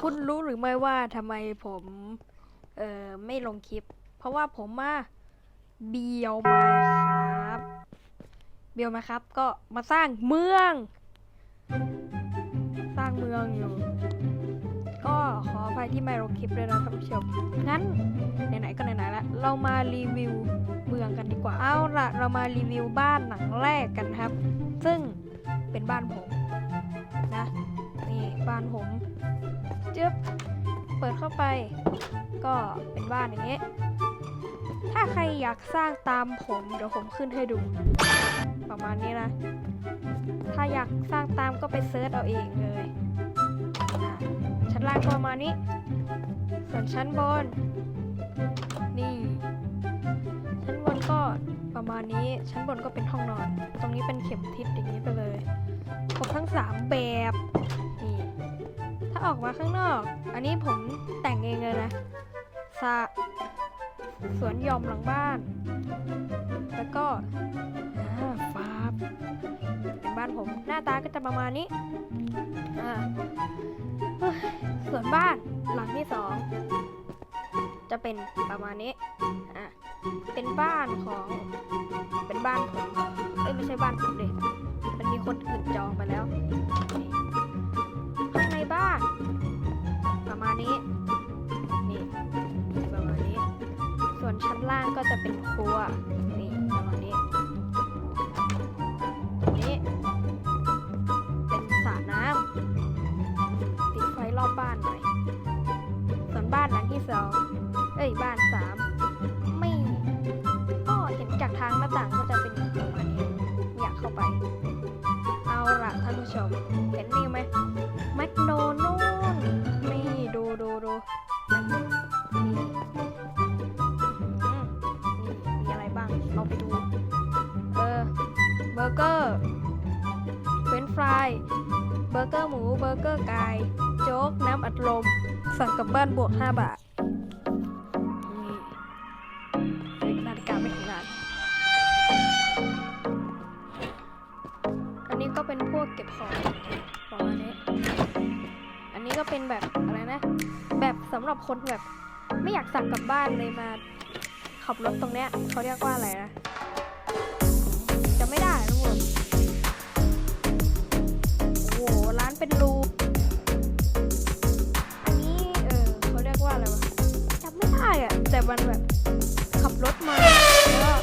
คุณรู้หรือไม่ว่าทำไมผมเอ่อไม่ลงคลิป เพราะว่าผมมาเบียวมาครับเบียวมาครับ ก็มาสร้างเมือง สร้างเมืองอยู่ ก็ขออภัยที่ไม่ลงคลิปเลยนะท่านผู้ชมงั้นไหนๆก็ไหนๆแล้วเรามารีวิวเมืองกันดีกว่าเอาละเรามารีวิวบ้านหลังแรกกันครับ ซึ่งเป็นบ้านผมนะนี่บ้านผม จึ๊บเปิดเข้าไป ก็เป็นบ้านอย่างเงี้ยถ้าใครอยากสร้างตามผมเดี๋ยวผมขึ้นให้ดู ประมาณนี้นะ ถ้าอยากสร้างตามก็ไปเซิร์ชเอาเองเลยชั้นล่างประมาณนี้ ส่วนชั้นบน นี่ ชั้นบนก็ประมาณนี้ ชั้นบนก็เป็นห้องนอน ตรงนี้เป็นเข็มทิศอย่างนี้ไปเลยครบทั้งสามแบบาออกมาข้างนอก อันนี้ผมแต่งเองเลยนะสระสวนยอมหลังบ้าน แล้วก็ฟาร์มเป็นบ้านผมหน้าตาก็จะประมาณนี้ส่วนบ้านหลังที่สองจะเป็นประมาณนี้ อะ เป็นบ้านของ เป็นบ้านผม เอ้ยไม่ใช่บ้านผมเดิมันมีคนอื่นจองไปแล้ว ก็จะเป็นครัวนี่ประมาณนี้นี่เป็นสระน้ำติดไฟรอบบ้านหน่อย ส่วนบ้านหลังที่สองเอ้ยบ้านสามไม่ก็เห็นจากทางหน้าต่างก็จะเป็นประมาณนี้อยากเข้าไป เอาละท่านผู้ชมเห็นนี่ไหมแมคโนนู่น เราไปดู เออเบอร์เกอร์เฟรนฟรายเบอร์เกอร์หมูเบอร์เกอร์ไก่โจ๊กน้ำอัดลม สั่งกลับบ้านบวก 5 บาทนี่นาฬิกาไม่ทำงาน อันนี้ก็เป็นพวกเก็บของประมาณนี้อันนี้ก็เป็นแบบอะไรนะ แบบสำหรับคนแบบไม่อยากสั่งกลับบ้านเลยมา ขับรถตรงเนี้ยเขาเรียกว่าอะไรนะจะไม่ได้ทุกคนโอ้โหร้านเป็นรูอันนี้เออเขาเรียกว่าอะไรวะจำไม่ได้อะแต่มันแบบขับรถมาแล้ว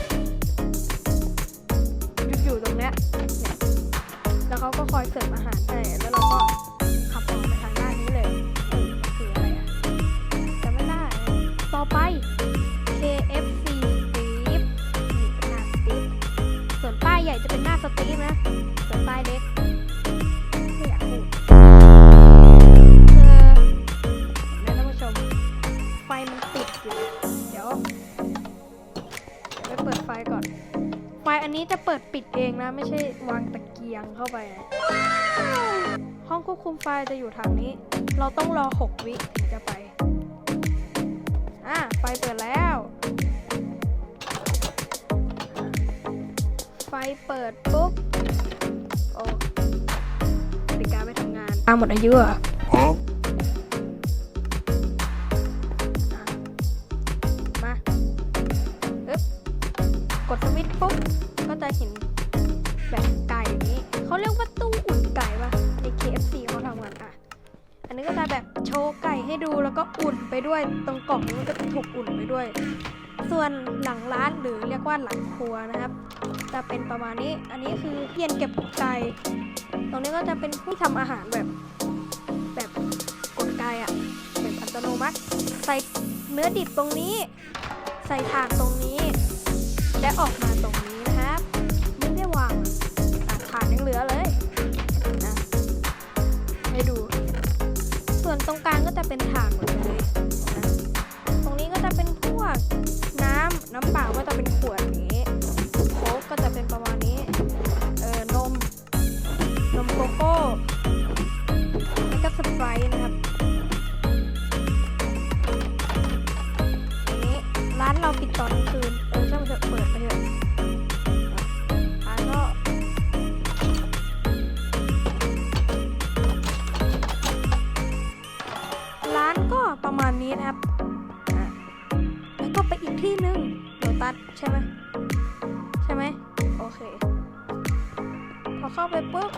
หยุดอยู่ตรงเนี้ยเนี่ยแล้วเขาก็คอยเสิร์ฟอาหารให้ นนี้จะเปิดปิดเองนะ ไม่ใช่วางตะเกียงเข้าไปนะห้องควบคุมไฟจะอยู่ทางนี้ เราต้องรอ 6 วิถึงจะไป อะ ไฟเปิดแล้ว ไฟเปิดปุ๊บ โอ้นาฬิกาไม่ทำงานตามหมดอายุเหรอะ เห็นแบบไก่อย่างนี้เขาเรียกว่าตู้อุ่นไก่ป่ะใน KFC เขาทำกันอะอันนี้ก็จะแบบโชว์ไก่ให้ดูแล้วก็อุ่นไปด้วยตรงกล่องนี้มันก็จะถูกอุ่นไปด้วย ส่วนหลังร้านหรือเรียกว่าหลังครัวนะครับ จะเป็นประมาณนี้อันนี้คือเพียนเก็บไก่ตรงนี้ก็จะเป็นผู้ทำอาหารแบบแบบกดไก่อะแบบอัตโนมัติใส่เนื้อดิบตรงนี้ ใส่ถานตรงนี้ และออกมาตรงนี้ วนตรงกลางก็จะเป็นถ่านหมดเลยนะตรงนี้ก็จะเป็นพวกน้ำน้ำเปล่าก็จะเป็นขวดนี้โค้กก็จะเป็นประมาณ ใช่ไหมใช่ไหมโอเค พอเข้าไปปุ๊บ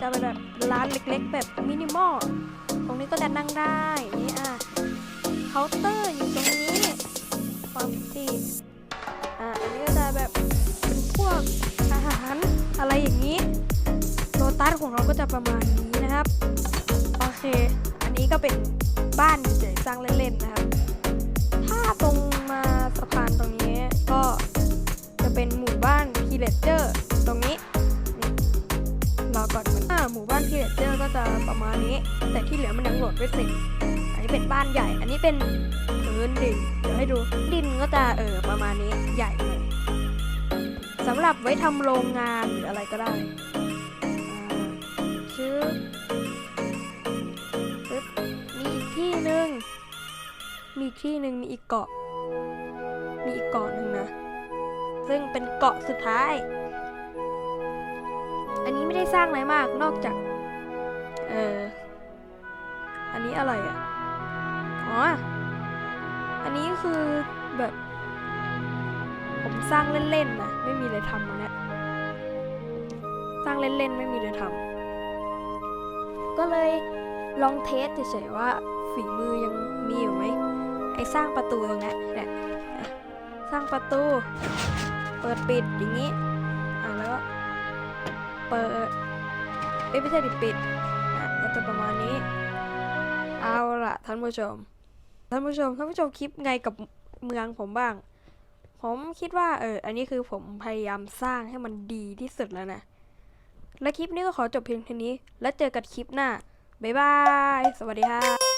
จะเป็นแบบร้านเล็กๆ แบบมินิมอลตรงนี้ก็จะนั่งได้นี่อะเคาน์เตอร์อยู่ตรงนี้ความตีอะอันนี้ก็จะแบบเป็นพวกอาหารอะไรอย่างนี้โลตัสของเราก็จะประมาณนี้นะครับโอเค อันนี้ก็เป็นบ้านเฉยๆสร้างเล่นๆนะครับ ถ้าตรง เลเจอร์ตรงนี้นี่รอก่อนมันอ่าหมู่บ้านพีเลเจอร์ก็จะประมาณนี้ แต่ที่เหลือมันยังโหลดไม่เสร็จอันนี้เป็นบ้านใหญ่ อันนี้เป็นพื้นดินเดี๋ยวให้ดูดินก็จะเออประมาณนี้ใหญ่หน่อยสำหรับไว้ทำโรงงานหรืออะไรก็ได้อ่าชื่อมีอีกที่หนึ่งมีที่หนึ่งมีอีกเกาะ มีอีกเกาะหนึ่งนะ ซึ่งเป็นเกาะสุดท้าย อันนี้ไม่ได้สร้างอะไรมากนอกจาก เออ อันนี้อะไรอะ อ๋อ อันนี้คือแบบ ผมสร้างเล่นๆนะไม่มีอะไรทำอันเนี้ยสร้างเล่นๆไม่มีอะไรทำก็เลยลองเทสเฉยๆว่าฝีมือยังมีอยู่ไหมไอ้สร้างประตูตรงนี้เนี่ยสร้างประตู เปิดปิดอย่างนี้ อะแล้วก็เปิดไม่ใช่ดิปิดอะก็จะประมาณนี้ เอาละท่านผู้ชม ท่านผู้ชมท่านผู้ชมคิดไงกับเมืองผมบ้าง ผมคิดว่าเอออันนี้คือผมพยายามสร้างให้มันดีที่สุดแล้วนะ และคลิปนี้ก็ขอจบเพียงเท่านี้ แล้วเจอกันคลิปหน้า บ๊ายบาย สวัสดีค่ะ